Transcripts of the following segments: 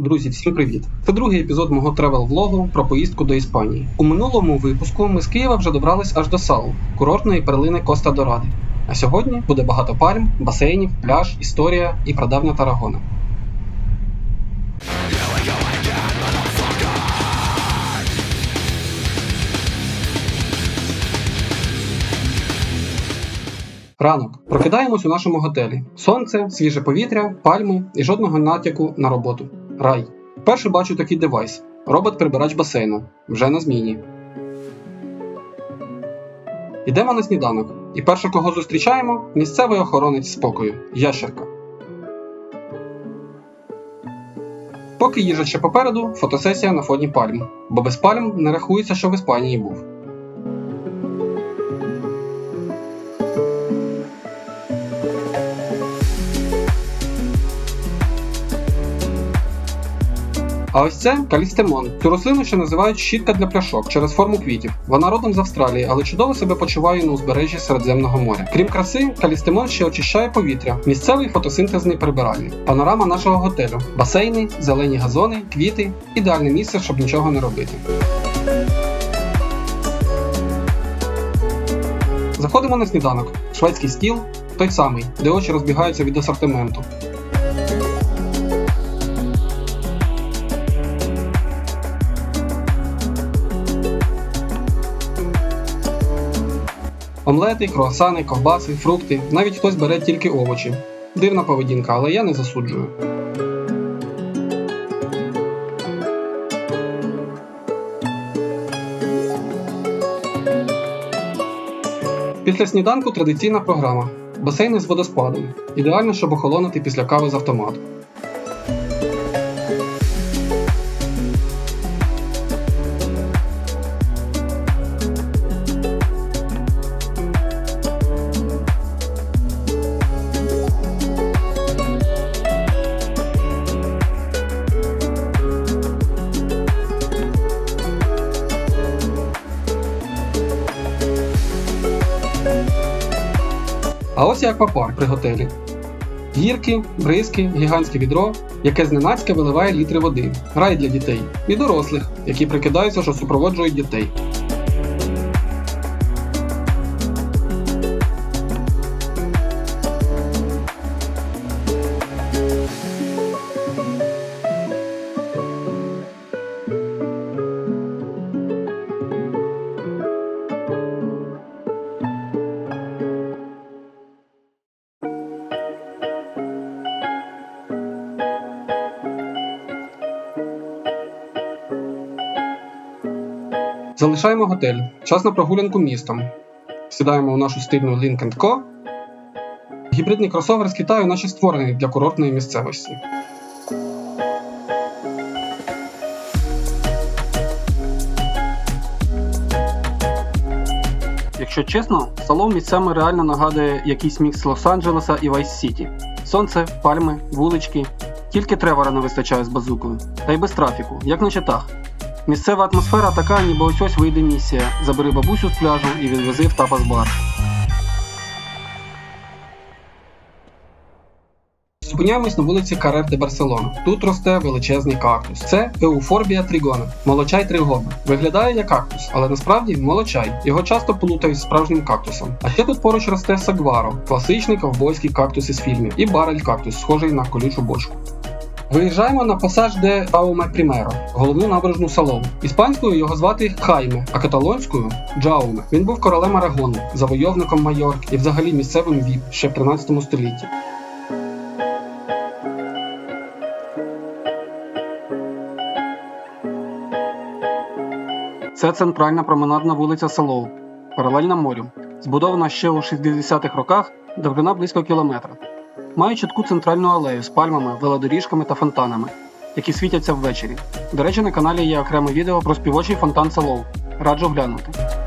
Друзі, всім привіт! Це другий епізод мого тревел-влогу про поїздку до Іспанії. У минулому випуску ми з Києва вже добрались аж до Салу, курортної перлини Коста Доради. А сьогодні буде багато пальм, басейнів, пляж, історія і прадавня Тарагона. Ранок. Прокидаємось у нашому готелі. Сонце, свіже повітря, пальми і жодного натяку на роботу. Рай. Вперше бачу такий девайс. Робот-прибирач басейну. Вже на зміні. Йдемо на сніданок. І перше, кого зустрічаємо, місцевий охоронець спокою ящерка. Поки їжа ще попереду, фотосесія на фоні пальм, бо без пальм не рахується, що в Іспанії був. А ось це калістемон. Цю рослину ще називають щітка для пляшок через форму квітів. Вона родом з Австралії, але чудово себе почуває на узбережжі Середземного моря. Крім краси, калістемон ще очищає повітря, місцевий фотосинтезний прибиральник. Панорама нашого готелю: басейни, зелені газони, квіти ідеальне місце, щоб нічого не робити. Заходимо на сніданок. Шведський стіл, той самий, де очі розбігаються від асортименту. Омлети, круасани, ковбаси, фрукти, навіть хтось бере тільки овочі. Дивна поведінка, але я не засуджую. Після сніданку традиційна програма. Басейни з водоспадом. Ідеально, щоб охолонути після кави з автомату. Аквапарк при готелі. Гірки, бризки, гігантське відро, яке зненацька виливає літри води. Рай для дітей і дорослих, які прикидаються, що супроводжують дітей. Залишаємо готель. Час на прогулянку містом. Сідаємо у нашу стильну Link Co. Гібридний кросовер з Китаю, наче створений для курортної місцевості. Якщо чесно, салон місцями реально нагадує якийсь мікс Лос-Анджелеса і Вайс Сіті. Сонце, пальми, вулички. Тільки тревора не вистачає з базукою. Та й без трафіку, як на читах. Місцева атмосфера така, ніби ось ось вийде місія. Забери бабусю з пляжу і відвези в тапас бар. Зупиняємось на вулиці Карер де Барселона. Тут росте величезний кактус. Це Еуфорбія тригона, молочай тригона. Виглядає як кактус, але насправді молочай. Його часто плутають з справжнім кактусом. А ще тут поруч росте сагваро, класичний ковбойський кактус із фільмів, і барель кактус, схожий на колючу бочку. Виїжджаємо на пасаж де Пауме Прімеро, головну набережну Салону. Іспанською його звати Хайме, а каталонською Джауме. Він був королем Арагону, завойовником Майорки і взагалі місцевим віп ще в 13 столітті. Це центральна променадна вулиця Салоу, паралельна морю, збудована ще у 60-х роках, довжина близько кілометра. Має чітку центральну алею з пальмами, велодоріжками та фонтанами, які світяться ввечері. До речі, на каналі є окреме відео про співочий фонтан Салоу. Раджу глянути.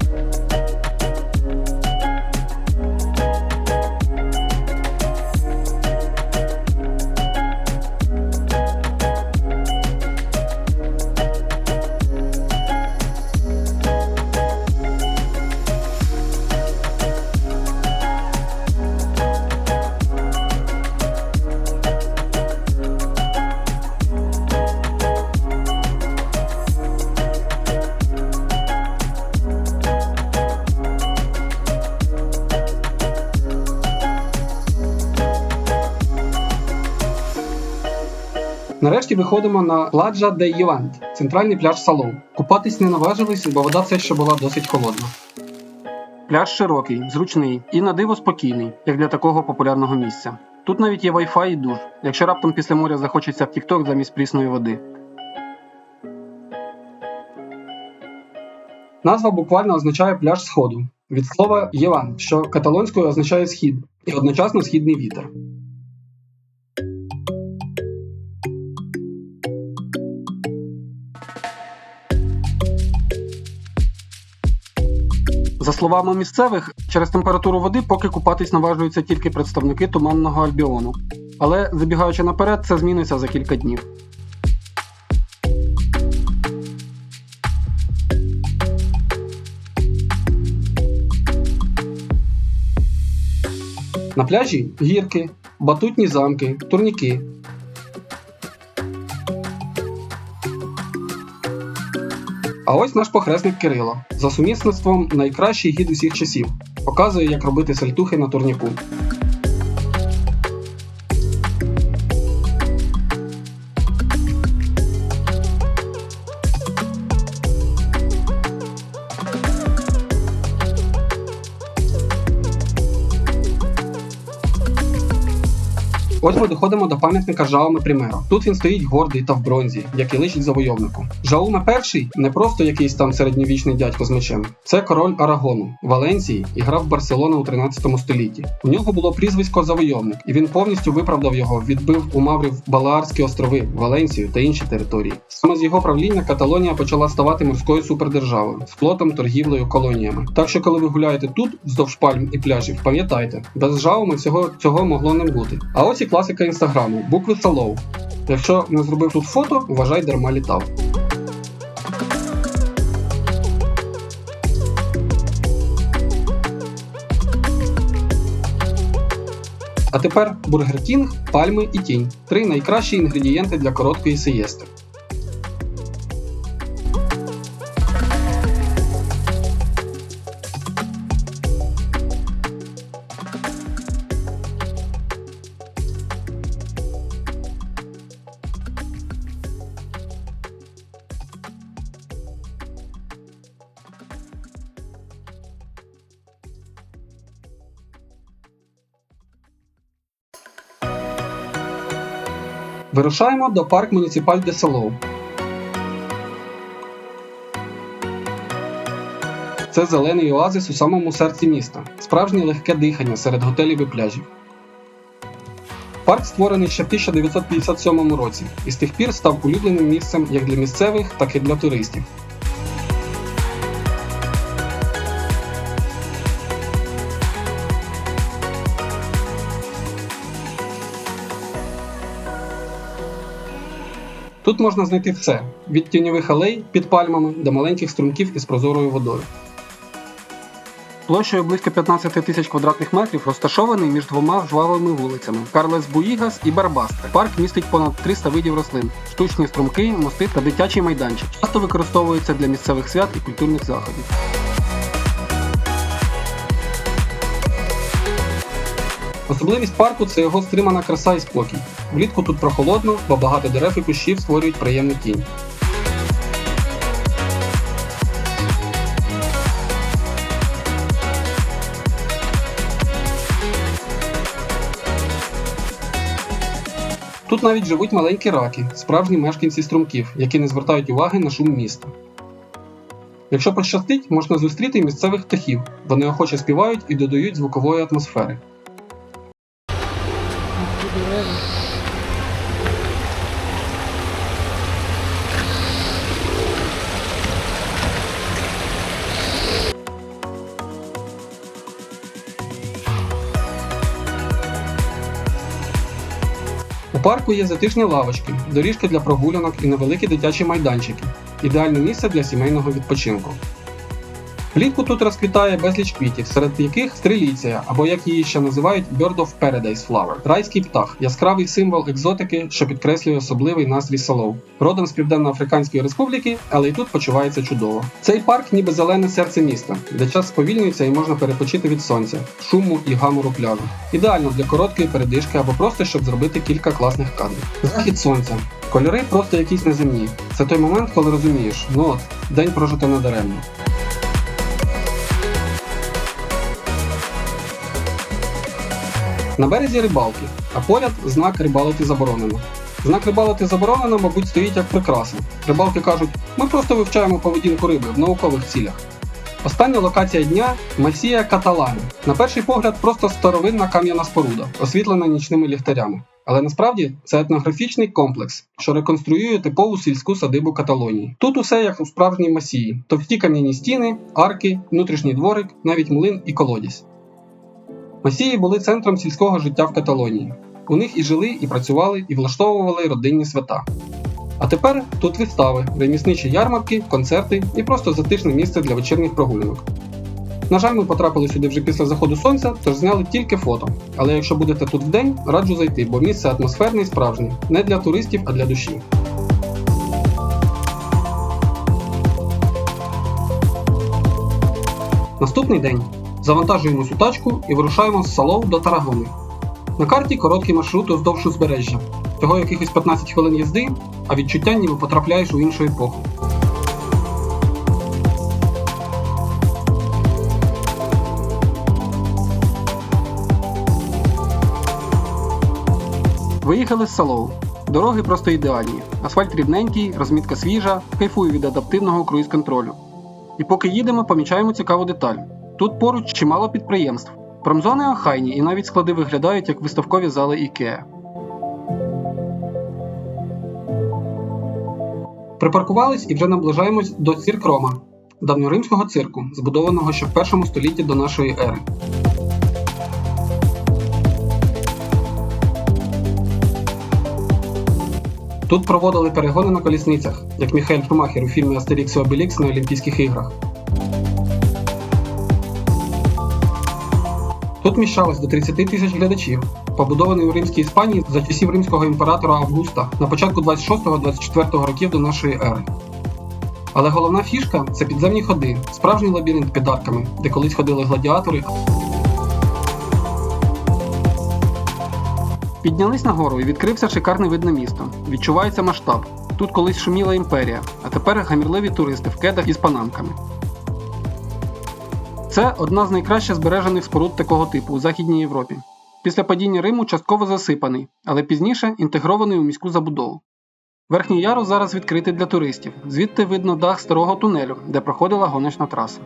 Нарешті виходимо на Ладжа де Євант, центральний пляж Салоу. Купатись не наважились, бо вода все ще була досить холодна. Пляж широкий, зручний і на диво спокійний, як для такого популярного місця. Тут навіть є Wi-Fi і душ, якщо раптом після моря захочеться в TikTok замість прісної води. Назва буквально означає пляж сходу від слова Єван, що каталонською означає схід, і одночасно східний вітер. За словами місцевих, через температуру води поки купатись наважуються тільки представники туманного альбіону. Але забігаючи наперед, це зміниться за кілька днів. На пляжі гірки, батутні замки, турніки. А ось наш похресник Кирило. За сумісництвом найкращий гід усіх часів. Показує, як робити сальтухи на турніку. Ось ми доходимо до пам'ятника Жауме Примеро. Тут він стоїть гордий та в бронзі, як і личить завойовнику. Жауме І не просто якийсь там середньовічний дядько з мечем. Це король Арагону, Валенції і грав Барселону у 13 столітті. У нього було прізвисько Завойовник, і він повністю виправдав його, відбив у Маврів Балаарські острови, Валенцію та інші території. Саме з його правління Каталонія почала ставати морською супердержавою з флотом, торгівлею, колоніями. Так що, коли ви гуляєте тут, вздовж пальм і пляжів, пам'ятайте, без Жауми всього цього могло не бути. А ось і класика інстаграму, букви Салов. Якщо не зробив тут фото, вважай дарма літав. А тепер Бургер Кінг, пальми і тінь. Три найкращі інгредієнти для короткої сиєсти. Вирушаємо до парк Муніципаль де Салоу. Це зелений оазис у самому серці міста, справжнє легке дихання серед готелів і пляжів. Парк створений ще в 1957 році і з тих пір став улюбленим місцем як для місцевих, так і для туристів. Тут можна знайти все: від тіньових алей під пальмами до маленьких струмків із прозорою водою. Площею близько 15 тисяч квадратних метрів розташований між двома жвавими вулицями Карлес Буїгас і Барбастре. Парк містить понад 300 видів рослин, штучні струмки, мости та дитячий майданчик. Часто використовується для місцевих свят і культурних заходів. Особливість парку це його стримана краса і спокій. Влітку тут прохолодно, бо багато дерев і кущів створюють приємну тінь. Тут навіть живуть маленькі раки, справжні мешканці струмків, які не звертають уваги на шум міста. Якщо пощастить, можна зустріти й місцевих птахів. Вони охоче співають і додають звукової атмосфери. Парку є затишні лавочки, доріжки для прогулянок і невеликі дитячі майданчики ідеальне місце для сімейного відпочинку. Влітку тут розквітає безліч квітів, серед яких стреліція, або як її ще називають Bird of Paradise Flower – райський птах, яскравий символ екзотики, що підкреслює особливий настрій Салоу. Родом з Південно-Африканської Республіки, але і тут почувається чудово. Цей парк ніби зелене серце міста, де час сповільнюється і можна перепочити від сонця, шуму і гамору пляжу. Ідеально для короткої передишки або просто щоб зробити кілька класних кадрів. Захід сонця. Кольори просто якісь неземні. Це той момент, коли розумієш, ну от, день прожито надаремно. На березі рибалки, а поряд знак рибалити заборонено. Знак рибалити заборонено, мабуть, стоїть як прикраса. Рибалки кажуть, ми просто вивчаємо поведінку риби в наукових цілях. Остання локація дня Масія Каталана. На перший погляд, просто старовинна кам'яна споруда, освітлена нічними ліхтарями. Але насправді це етнографічний комплекс, що реконструює типову сільську садибу Каталонії. Тут усе як у справжній масії: товсті кам'яні стіни, арки, внутрішній дворик, навіть млин і колодязь. Масії були центром сільського життя в Каталонії. У них і жили, і працювали, і влаштовували родинні свята. А тепер тут вистави, ремісничі ярмарки, концерти і просто затишне місце для вечірніх прогулянок. На жаль, ми потрапили сюди вже після заходу сонця, тож зняли тільки фото. Але якщо будете тут вдень, раджу зайти, бо місце атмосферне і справжнє, не для туристів, а для душі. Наступний день завантажуємось у тачку і вирушаємо з Салоу до Тарагони. На карті короткий маршрут уздовж узбережжя. Всього якихось 15 хвилин їзди, а відчуття ніби потрапляєш у іншу епоху. Виїхали з Салоу. Дороги просто ідеальні. Асфальт рівненький, розмітка свіжа, кайфую від адаптивного круїз-контролю. І поки їдемо, помічаємо цікаву деталь. Тут поруч чимало підприємств. Промзони охайні і навіть склади виглядають як виставкові зали IKEA. Припаркувались і вже наближаємось до циркрома, давньоримського цирку, збудованого ще в першому столітті до нашої ери. Тут проводили перегони на колісницях, як Міхаель Шумахер у фільмі Астерікс і Обелікс на Олімпійських іграх. Тут міщалось до 30 тисяч глядачів, побудований у Римській Іспанії за часів римського імператора Августа на початку 26-24 років до нашої ери. Але головна фішка це підземні ходи, справжній лабіринт під арками, де колись ходили гладіатори. Піднялись нагору і відкрився шикарний вид на місто. Відчувається масштаб. Тут колись шуміла імперія, а тепер гамірливі туристи в кедах із панамками. Це одна з найкраще збережених споруд такого типу у Західній Європі. Після падіння Риму частково засипаний, але пізніше інтегрований у міську забудову. Верхній ярус зараз відкритий для туристів, звідти видно дах старого тунелю, де проходила гоночна траса.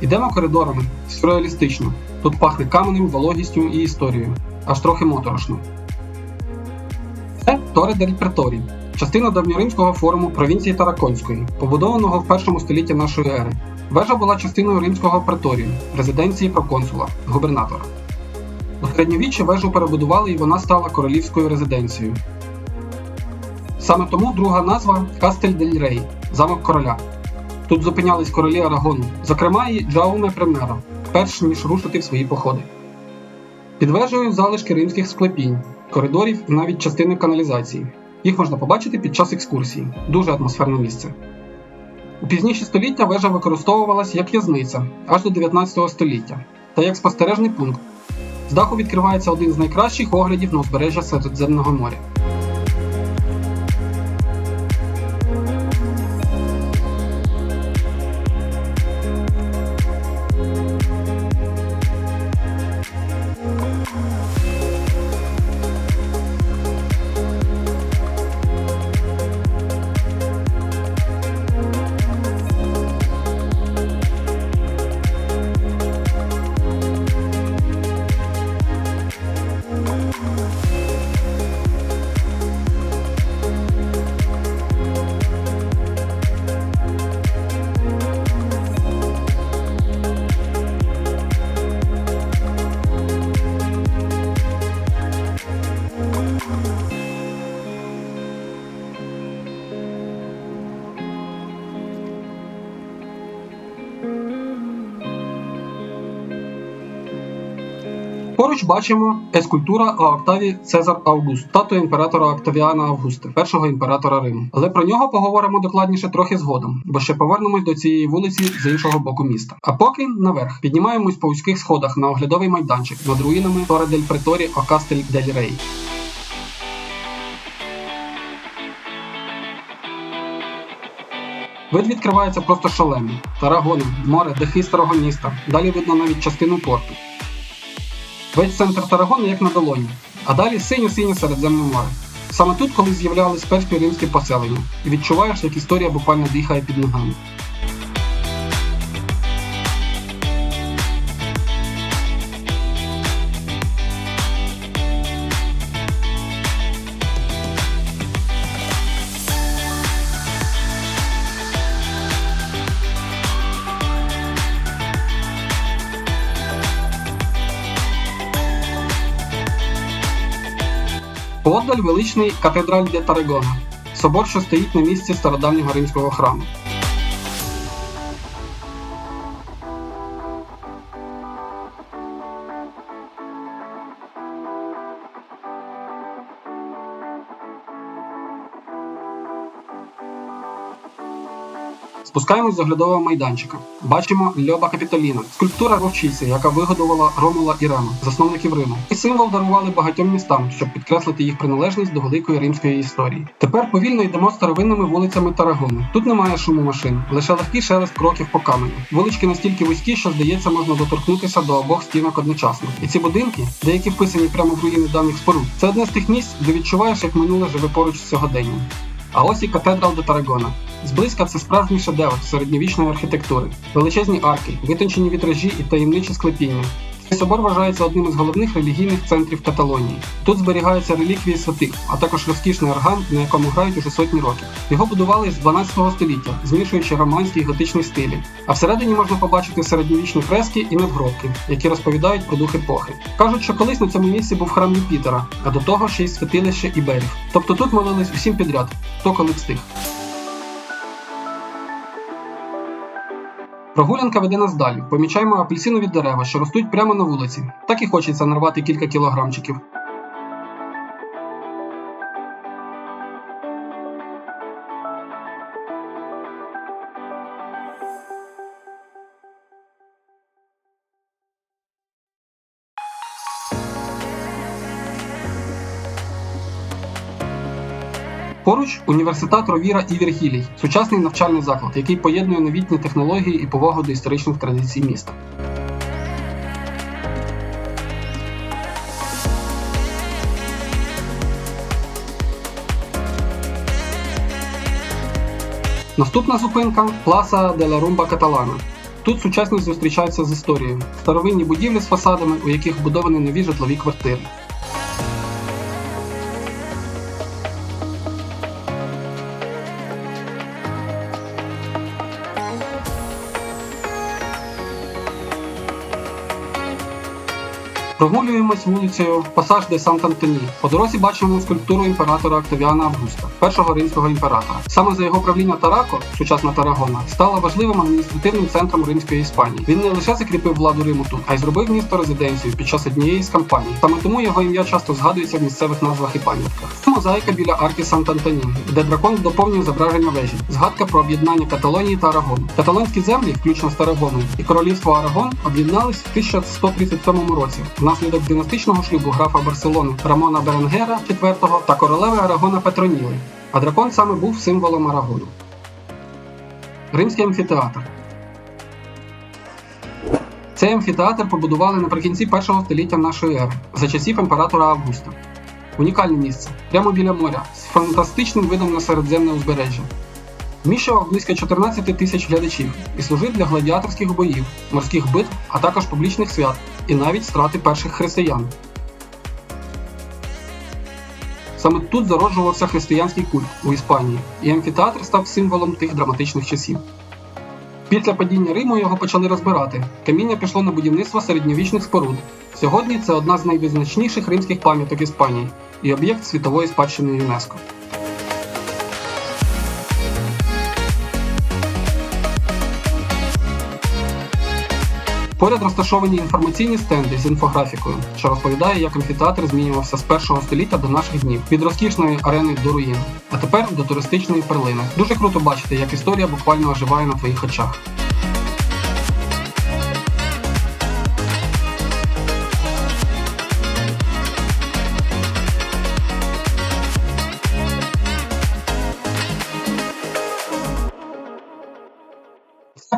Ідемо коридорами, сюрреалістично. Тут пахне каменем, вологістю і історією, аж трохи моторошно. Це Торе дель Преторі, частина давньоримського форуму провінції Тараконської, побудованого в першому столітті нашої ери. Вежа була частиною римського преторію, резиденції проконсула, губернатора. У середньовіччі вежу перебудували і вона стала королівською резиденцією. Саме тому друга назва Кастель дель Рей замок короля. Тут зупинялись королі Арагону, зокрема і Джауме Премера, перш ніж рушити в свої походи. Під вежею залишки римських склепінь, коридорів і навіть частини каналізації. Їх можна побачити під час екскурсії. Дуже атмосферне місце. У пізніші століття вежа використовувалась як в'язниця аж до 19 століття та як спостережний пункт. З даху відкривається один з найкращих оглядів на узбережжя Середземного моря. Поруч бачимо ескультура Октаві Цезар Август, статуя імператора Октавіана Августа, першого імператора Риму. Але про нього поговоримо докладніше трохи згодом, бо ще повернемось до цієї вулиці з іншого боку міста. А поки наверх піднімаємось по вузьких сходах на оглядовий майданчик над руїнами Торе дель Преторі Окастель дель Рей. Вид відкривається просто шалений. Тарагони, море, дахи старого міста. Далі видно навіть частину порту. Весь центр Тарагону як на долоні, а далі синє-синє Середземне море. Саме тут коли з'являлись перші римські поселення, і відчуваєш, як історія буквально дихає під ногами. Поодаль величний катедраль для Тарегона, собор, що стоїть на місці стародавнього римського храму. Спускаємось з оглядового майданчика. Бачимо Льоба Капітоліна, скульптура вовчиці, яка вигодувала Ромула і Рема, засновників Риму. І символ дарували багатьом містам, щоб підкреслити їх приналежність до великої римської історії. Тепер повільно йдемо старовинними вулицями Тарагону. Тут немає шуму машин, лише легкий шелест кроків по каменю. Вулички настільки вузькі, що здається, можна доторкнутися до обох стінок одночасно. І ці будинки, деякі вписані прямо в руїни давніх споруд, це одне з тих місць, де відчуваєш, як минуле живе поруч з сьогоденням. А ось і катедрал до Тарагона. Зблизька це справжній шедевр середньовічної архітектури, величезні арки, витончені вітражі і таємничі склепіння. Собор вважається одним із головних релігійних центрів Каталонії. Тут зберігаються реліквії святих, а також розкішний орган, на якому грають уже сотні років. Його будували з 12 століття, змішуючи романський і готичний стилі. А всередині можна побачити середньовічні фрески і надгробки, які розповідають про дух епохи. Кажуть, що колись на цьому місці був храм Юпітера, а до того ще й святилище Іберів. Тобто тут молились усім підряд, хто коли встиг. Прогулянка веде нас далі. Помічаємо апельсинові дерева, що ростуть прямо на вулиці. Так і хочеться нарвати кілька кілограмчиків. Поруч університет Ровіра і Віргілій сучасний навчальний заклад, який поєднує новітні технології і повагу до історичних традицій міста. Наступна зупинка Пласа де Румба Каталана. Тут сучасність зустрічається з історією, старовинні будівлі з фасадами, у яких вбудовані нові житлові квартири. Pues Romulo Прогулюємось вулицею Пасаж де Сант-Антоні. По дорозі бачимо скульптуру імператора Октавіана Августа, першого римського імператора. Саме за його правління Тарако, сучасна Тарагона, стала важливим адміністративним центром Римської Іспанії. Він не лише закріпив владу Риму тут, а й зробив місто резиденцією під час однієї з кампаній. Саме тому його ім'я часто згадується в місцевих назвах і пам'ятках. Це мозаїка біля арки Сант-Антоні, де дракон доповнює зображення вежі. Згадка про об'єднання Каталонії та Арагону. Каталонські землі, включно з Тарагоном, і королівство Арагон, об'єднались в 1137 році внаслідок династичного шлюбу графа Барселони Рамона Беренгера IV та королеви Арагона Петроніли. А дракон саме був символом Арагону. Римський амфітеатр. Цей амфітеатр побудували наприкінці першого століття нашої ери за часів імператора Августа. Унікальне місце прямо біля моря з фантастичним видом на середземне узбережжя. Вміщував близько 14 тисяч глядачів і служив для гладіаторських боїв, морських битв, а також публічних свят і навіть страти перших християн. Саме тут зароджувався християнський культ у Іспанії, і амфітеатр став символом тих драматичних часів. Після падіння Риму його почали розбирати. Каміння пішло на будівництво середньовічних споруд. Сьогодні це одна з найвизначніших римських пам'яток Іспанії і об'єкт світової спадщини ЮНЕСКО. Поряд розташовані інформаційні стенди з інфографікою, що розповідає, як амфітеатр змінювався з першого століття до наших днів, від розкішної арени до руїн, а тепер до туристичної перлини. Дуже круто бачити, як історія буквально оживає на твоїх очах.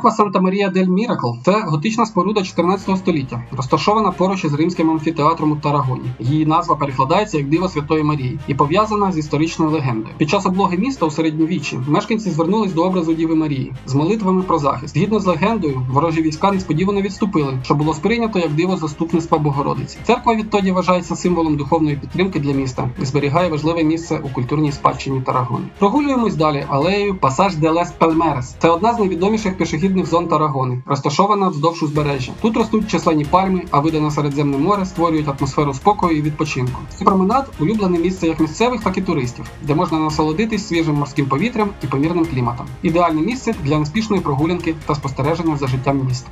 Церква Санта Марія дель Міракл це готична споруда 14 століття, розташована поруч із римським амфітеатром у Тарагоні. Її назва перекладається як Диво Святої Марії і пов'язана з історичною легендою. Під час облоги міста у середньовіччі мешканці звернулись до образу Діви Марії з молитвами про захист. Згідно з легендою, ворожі війська несподівано відступили, що було сприйнято як диво заступництва Богородиці. Церква відтоді вважається символом духовної підтримки для міста і зберігає важливе місце у культурній спадщині Тарагони. Прогулюємось далі алеєю Пасаж де Лес Пельмерес. Це одна з найвідоміших пішохідних зон Тарагони, розташована вздовж узбережжя. Тут ростуть численні пальми, а види на Середземне море створюють атмосферу спокою і відпочинку. Цей променад улюблене місце як місцевих, так і туристів, де можна насолодитись свіжим морським повітрям і помірним кліматом. Ідеальне місце для неспішної прогулянки та спостереження за життям міста.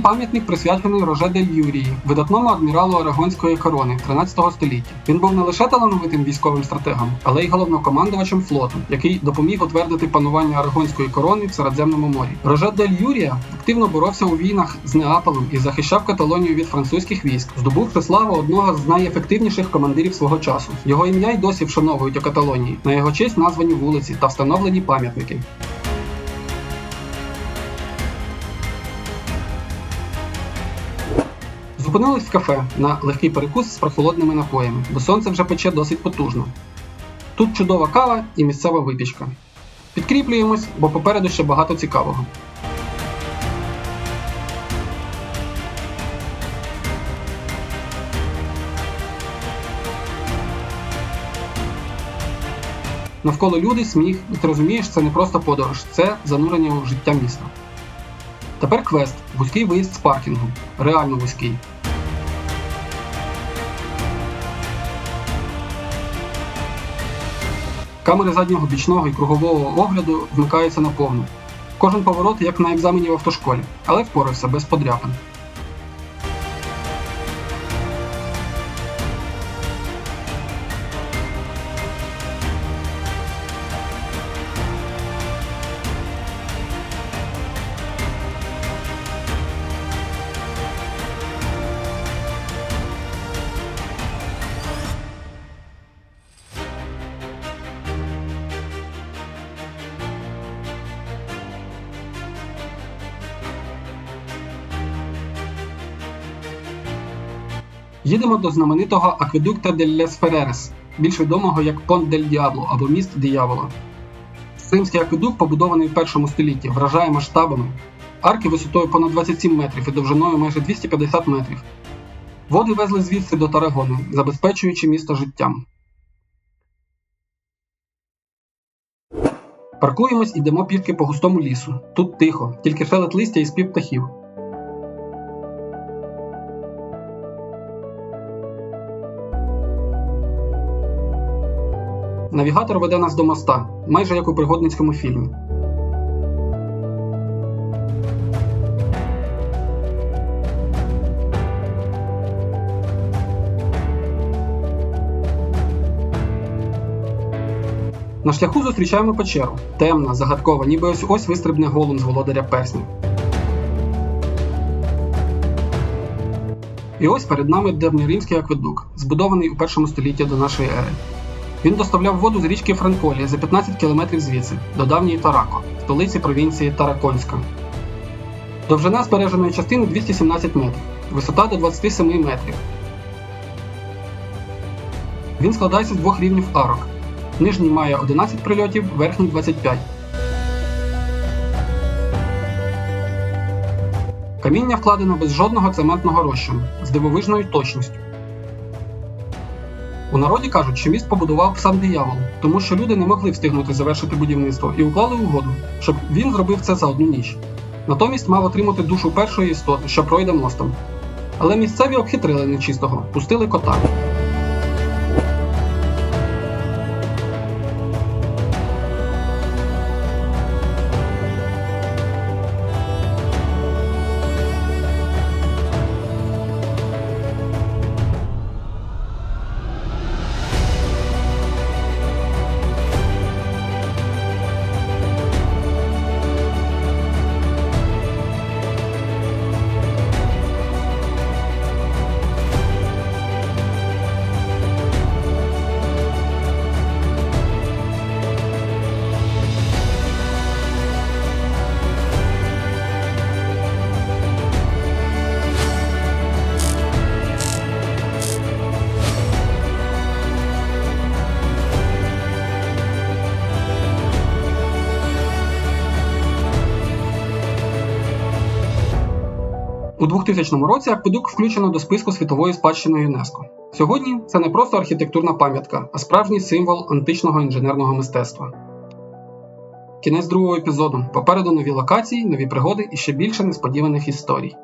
Пам'ятник присвячений Роже дель Юрії, видатному адміралу Арагонської корони 13 століття. Він був не лише талановитим військовим стратегом, але й головнокомандувачем флоту, який допоміг утвердити панування Арагонської корони в Середземному морі. Роже дель Юрія активно боровся у війнах з Неаполем і захищав Каталонію від французьких військ, здобувши славу одного з найефективніших командирів свого часу. Його ім'я й досі вшановують у Каталонії. На його честь названі вулиці та встановлені пам'ятники. Зупинились в кафе на легкий перекус з прохолодними напоями, бо сонце вже пече досить потужно. Тут чудова кава і місцева випічка. Підкріплюємось, бо попереду ще багато цікавого. Навколо люди, сміх, і ти розумієш, це не просто подорож, це занурення у життя міста. Тепер квест вузький виїзд з паркінгу. Реально вузький. Камери заднього бічного і кругового огляду вмикаються на повну. Кожен поворот як на екзамені в автошколі, але впорався без подряпин. Їдемо до знаменитого акведукта дель Феререс, більш відомого як Понт дель Діабло або міст диявола. Римський акведук, побудований в першому столітті, вражає масштабами. Арки висотою понад 27 метрів і довжиною майже 250 метрів. Води везли звідси до Тарагони, забезпечуючи місто життям. Паркуємось і йдемо пірки по густому лісу. Тут тихо, тільки шелет листя і спів птахів. Навігатор веде нас до моста, майже як у пригодницькому фільмі. На шляху зустрічаємо печеру. Темна, загадкова, ніби ось ось вистрибне голум з володаря перснів. І ось перед нами древньоримський акведук, збудований у першому столітті до нашої ери. Він доставляв воду з річки Франколі за 15 кілометрів звідси, до давньої Тарако, столиці провінції Тараконська. Довжина збереженої частини 217 метрів, висота до 27 метрів. Він складається з двох рівнів арок. Нижній має 11 прильотів, верхній 25. Каміння вкладено без жодного цементного розчину, з дивовижною точністю. У народі кажуть, що міст побудував сам диявол, тому що люди не могли встигнути завершити будівництво і уклали угоду, щоб він зробив це за одну ніч. Натомість мав отримати душу першої істоти, що пройде мостом. Але місцеві обхитрили нечистого, пустили кота. У 2000 році акведук включено до списку світової спадщини ЮНЕСКО. Сьогодні це не просто архітектурна пам'ятка, а справжній символ античного інженерного мистецтва. Кінець другого епізоду. Попереду нові локації, нові пригоди і ще більше несподіваних історій.